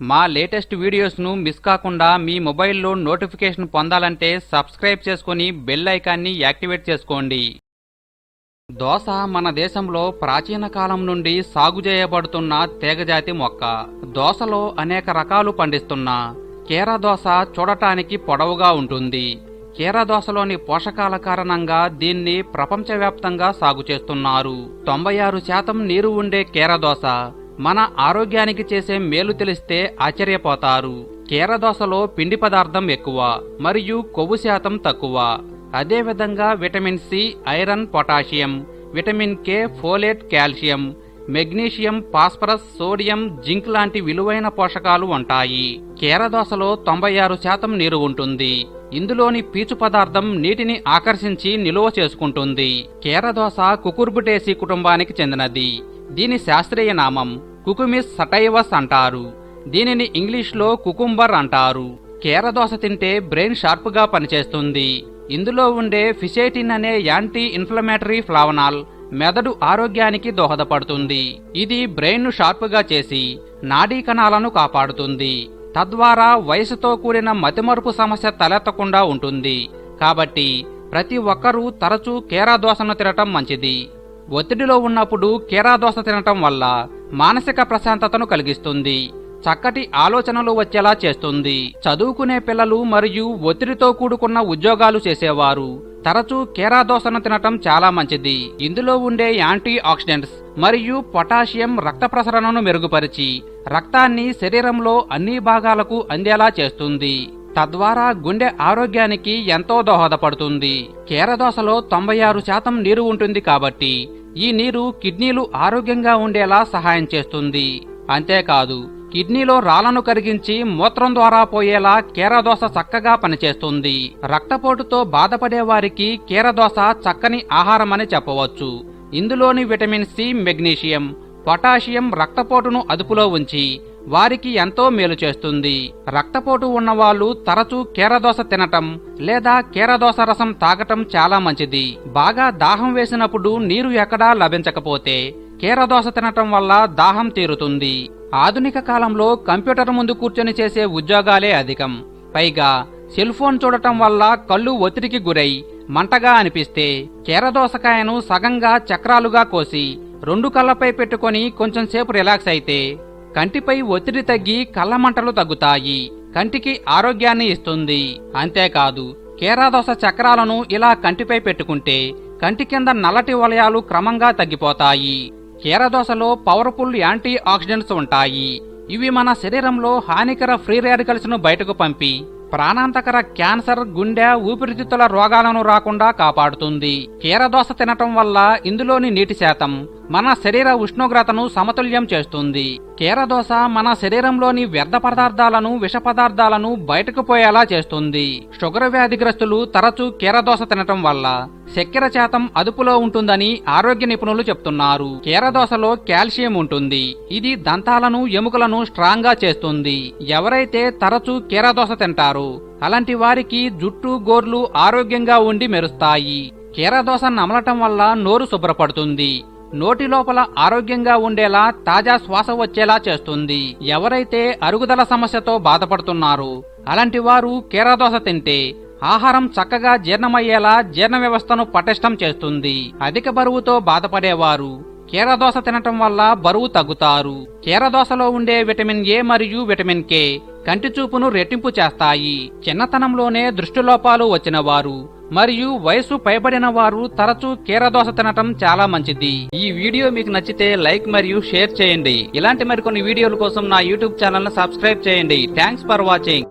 మా latest వీడియోస్ను miss కాకుండా మీ మొబైల్లో నోటిఫికేషన్ పొందాలంటే సబ్స్క్రైబ్ చేసుకొని బెల్ ఐకాన్ని యాక్టివేట్ చేసుకోండి. దోస మన దేశంలో ప్రాచీన కాలం నుండి సాగు చేయబడుతున్న తీగజాతి మొక్క. దోసలో అనేక రకాలు పండిస్తున్న. కీర దోస చూడటానికి పొడవుగా ఉంటుంది. కీర దోసలోని పోషకాల కారణంగా దీన్ని ప్రపంచవ్యాప్తంగా సాగు చేస్తున్నారు. తొంభై ఆరు శాతం నీరు ఉండే కీర దోస. మన ఆరోగ్యానికి చేసే మేలు తెలిస్తే ఆశ్చర్యపోతారు. కీరదోసలో పిండి పదార్థం ఎక్కువ మరియు కొవ్వు శాతం తక్కువ. అదేవిధంగా vitamin C iron potassium vitamin K folate calcium magnesium phosphorus sodium zinc లాంటి విలువైన పోషకాలు ఉంటాయి. కీరదోసలో తొంభై ఆరు శాతం నీరు ఉంటుంది. ఇందులోని పీచు పదార్థం నీటిని ఆకర్షించి నిలువ చేసుకుంటుంది. కీరదోస కుకుర్బుటేసి కుటుంబానికి చెందినది. దీని శాస్త్రీయ నామం కుకుమిస్ సటైవస్ అంటారు. దీనిని ఇంగ్లీష్లో కుకుంబర్ అంటారు. కీరదోస తింటే బ్రెయిన్ షార్ప్గా పనిచేస్తుంది. ఇందులో ఉండే ఫిషేటిన్ అనే యాంటీ ఇన్ఫ్లమేటరీ ఫ్లావనాల్ మెదడు ఆరోగ్యానికి దోహదపడుతుంది. ఇది బ్రెయిన్ను షార్ప్గా చేసి నాడీ కణాలను కాపాడుతుంది. తద్వారా వయసుతో కూడిన మతిమరుపు సమస్య తలెత్తకుండా ఉంటుంది. కాబట్టి ప్రతి ఒక్కరూ తరచూ కేరాదోసను తినటం మంచిది. ఒత్తిడిలో ఉన్నప్పుడు కేరాదోస తినటం వల్ల మానసిక ప్రశాంతతను కలిగిస్తుంది. చక్కటి ఆలోచనలు వచ్చేలా చేస్తుంది. చదువుకునే పిల్లలు మరియు ఒత్తిడితో కూడుకున్న ఉద్యోగాలు చేసేవారు తరచూ కేరా దోసను తినటం చాలా మంచిది. ఇందులో ఉండే యాంటీ ఆక్సిడెంట్స్ మరియు పొటాషియం రక్త ప్రసరణను మెరుగుపరిచి రక్తాన్ని శరీరంలో అన్ని భాగాలకు అందేలా చేస్తుంది. తద్వారా గుండె ఆరోగ్యానికి ఎంతో దోహదపడుతుంది. కేరదోసలో తొంభై ఆరు శాతం నీరు ఉంటుంది కాబట్టి ఈ నీరు కిడ్నీలు ఆరోగ్యంగా ఉండేలా సహాయం చేస్తుంది. అంతేకాదు కిడ్నీలో రాళ్ళను కరిగించి మూత్రం ద్వారా పోయేలా కీరదోస చక్కగా పనిచేస్తుంది. రక్తపోటుతో బాధపడే వారికి కీరదోస చక్కని ఆహారమని చెప్పవచ్చు. ఇందులోని విటమిన్ సి మెగ్నీషియం పొటాషియం రక్తపోటును అదుపులో ఉంచి వారికి ఎంతో మేలు చేస్తుంది. రక్తపోటు ఉన్నవాళ్ళు తరచూ కీరదోస తినటం లేదా కీరదోస రసం తాగటం చాలా మంచిది. బాగా దాహం వేసినప్పుడు నీరు ఎక్కడా లభించకపోతే కీరదోస తినటం వల్ల దాహం తీరుతుంది. ఆధునిక కాలంలో కంప్యూటర్ ముందు కూర్చొని చేసే ఉద్యోగాలే అధికం. పైగా సెల్ ఫోన్ చూడటం వల్ల కళ్ళు ఒత్తిడికి గురై మంటగా అనిపిస్తే కీరదోసకాయను సగంగా చక్రాలుగా కోసి రెండు కళ్ళపై పెట్టుకొని కొంచెం సేపు రిలాక్స్ అయితే కంటిపై ఒత్తిడి తగ్గి కళ్ళ మంటలు తగ్గుతాయి. కంటికి ఆరోగ్యాన్ని ఇస్తుంది. అంతేకాదు కేరాదోస చక్రాలను ఇలా కంటిపై పెట్టుకుంటే కంటి కింద నల్లటి వలయాలు క్రమంగా తగ్గిపోతాయి. కీరదోసలో పవర్ఫుల్ యాంటీ ఆక్సిడెంట్స్ ఉంటాయి. ఇవి మన శరీరంలో హానికర ఫ్రీ రాడికల్స్ను బయటకు పంపి ప్రాణాంతకర క్యాన్సర్ గుండె ఊపిరితిత్తుల రోగాలను రాకుండా కాపాడుతుంది. కీరదోస తినటం వల్ల ఇందులోని నీటి శాతం మన శరీర ఉష్ణోగ్రతను సమతుల్యం చేస్తుంది. కీరదోస మన శరీరంలోని వ్యర్థ పదార్థాలను విష పదార్థాలను బయటకు పోయేలా చేస్తుంది. షుగర్ వ్యాధిగ్రస్తులు తరచూ కీరదోస తినటం వల్ల చక్కెర శాతం అదుపులో ఉంటుందని ఆరోగ్య నిపుణులు చెప్తున్నారు. కీరదోసలో కాల్షియం ఉంటుంది. ఇది దంతాలను ఎముకలను స్ట్రాంగ్గా చేస్తుంది. ఎవరైతే తరచూ కీరదోస తింటారో అలాంటి వారికి జుట్టు గోర్లు ఆరోగ్యంగా ఉండి మెరుస్తాయి. కీరదోస నమలటం వల్ల నోరు శుభ్రపడుతుంది. నోటి లోపల ఆరోగ్యంగా ఉండేలా తాజా శ్వాస వచ్చేలా చేస్తుంది. ఎవరైతే అరుగుదల సమస్యతో బాధపడుతున్నారో అలాంటి వారు కీరదోస తింటే ఆహారం చక్కగా జీర్ణమయ్యేలా జీర్ణ వ్యవస్థను పటిష్టం చేస్తుంది. అధిక బరువుతో బాధపడేవారు కీరదోస తినటం వల్ల బరువు తగ్గుతారు. కీరదోసలో ఉండే విటమిన్ ఏ మరియు విటమిన్ కే కంటి చూపును రెట్టింపు చేస్తాయి. చిన్నతనంలోనే దృష్టిలోపాలు వచ్చినవారు మరియు వయసు పైబడిన వారు తరచూ కీరదోస తినటం చాలా మంచిది. ఈ వీడియో మీకు నచ్చితే లైక్ మరియు షేర్ చేయండి. ఇలాంటి మరికొన్ని వీడియోల కోసం నా యూట్యూబ్ ఛానల్ సబ్స్క్రైబ్ చేయండి. Thanks for watching.